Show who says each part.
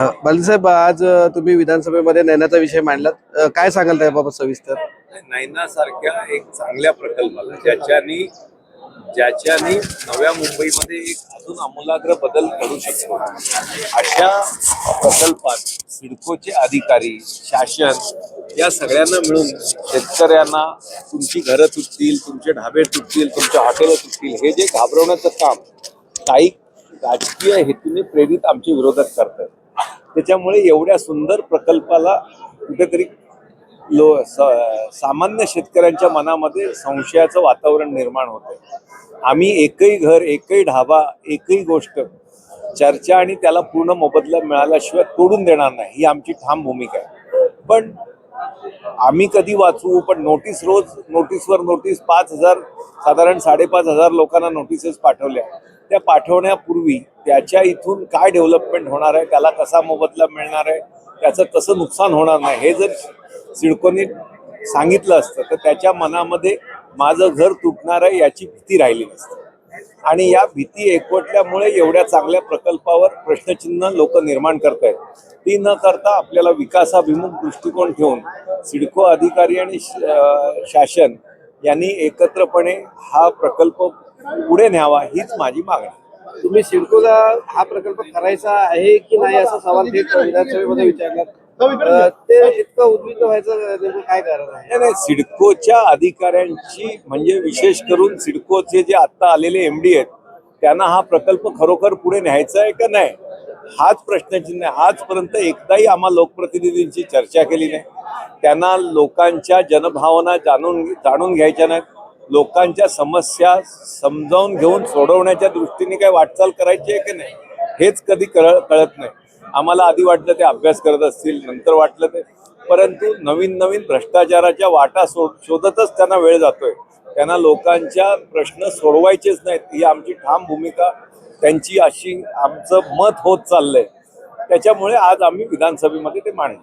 Speaker 1: बलसाहेब आज तुम्ही विधानसभेमध्ये नैनाचा विषय मांडलात. काय सांगाल त्याबाबत सविस्तर?
Speaker 2: नैनासारख्या एक चांगल्या प्रकल्पाला ज्याच्यानी ज्याच्यानी नव्या मुंबईमध्ये एक अजून आमूलाग्र बदल घडू शकतो. अशा प्रकल्पात सिडकोचे अधिकारी शासन या सगळ्यांना मिळून शेतकऱ्यांना तुमची घरं तुटतील तुमचे ढाबे तुटतील तुमचे हॉटेलं तुटतील हे जे घाबरवण्याचं काम काही राजकीय हेतूने प्रेरित आमच्या विरोधात करतात. त्याच्यामुळे एवढ्या सुंदर प्रकल्पाला कुठेतरी लो सामान्य शेतकऱ्यांच्या मनामध्ये संशयाचं वातावरण निर्माण होतं आम्ही एकही घर एकही ढाबा एकही गोष्ट चर्चा आणि त्याला पूर्ण मोबदला मिळाल्याशिवाय तोडून देणार नाही ही आमची ठाम भूमिका आहे. पण आम्ही कधी वाचू पण नोटीस रोज नोटीसवर नोटीस पाच हजार साधारण साडेपाच हजार लोकांना नोटीसेस पाठवल्या. त्या पाठवण्यापूर्वी त्याच्या इथून काय डेव्हलपमेंट होणार आहे त्याला कसा मोबदला मिळणार आहे त्याचं कसं नुकसान होणार नाही हे जर सिडकोनी सांगितलं असतं तर त्याच्या मनामध्ये माझं घर तुटणार आहे याची भीती राहिली नसते. आणि या भीती एकवटल्यामुळे एवढ्या चांगल्या प्रकल्पावर प्रश्नचिन्ह लोक निर्माण करतायत. ती न करता आपल्याला विकासाभिमुख दृष्टिकोन ठेवून सिडको अधिकारी आणि शासन यांनी एकत्रपणे हा प्रकल्प पुढे न्यावा हीच माझी मागणी.
Speaker 1: तुम्ही सिडकोला हा प्रकल्प करायचा आहे की नाही असा सवाल विधानसभेमध्ये विचारला? ते इतकं उद्विग्न व्हायचं नेमकं काय कारण आहे?
Speaker 2: नाही नाही सिडकोच्या अधिकाऱ्यांची म्हणजे विशेष करून सिडकोचे जे आता आलेले एम डी आहेत त्यांना हा प्रकल्प खरोखर पुढे न्यायचा आहे का नाही? हाच प्रश्नचिन्ह आहे आजपर्यंत एकदाही आम्हा लोकप्रतिनिधींची चर्चा केली नाही. त्यांना लोकांच्या जनभावना जाणून जाणून घ्यायच्या नाहीत. लोकांच्या समस्या समजावून घेऊन सोडवण्याच्या दृष्टीने काय वाटचाल करायची आहे की नाही हेच कधी कळ कळत नाही. आम्हाला आधी वाटलं ते अभ्यास करत असतील नंतर वाटलं ते. परंतु नवीन नवीन भ्रष्टाचाराच्या वाटा शोधतच त्यांना वेळ जातोय. त्यांना लोकांच्या प्रश्न सोडवायचेच नाहीत. ही आमची ठाम भूमिका. त्यांची अशी आमचं मत होत चाललंय. त्याच्यामुळे आज आम्ही विधानसभेमध्ये ते मांडलं.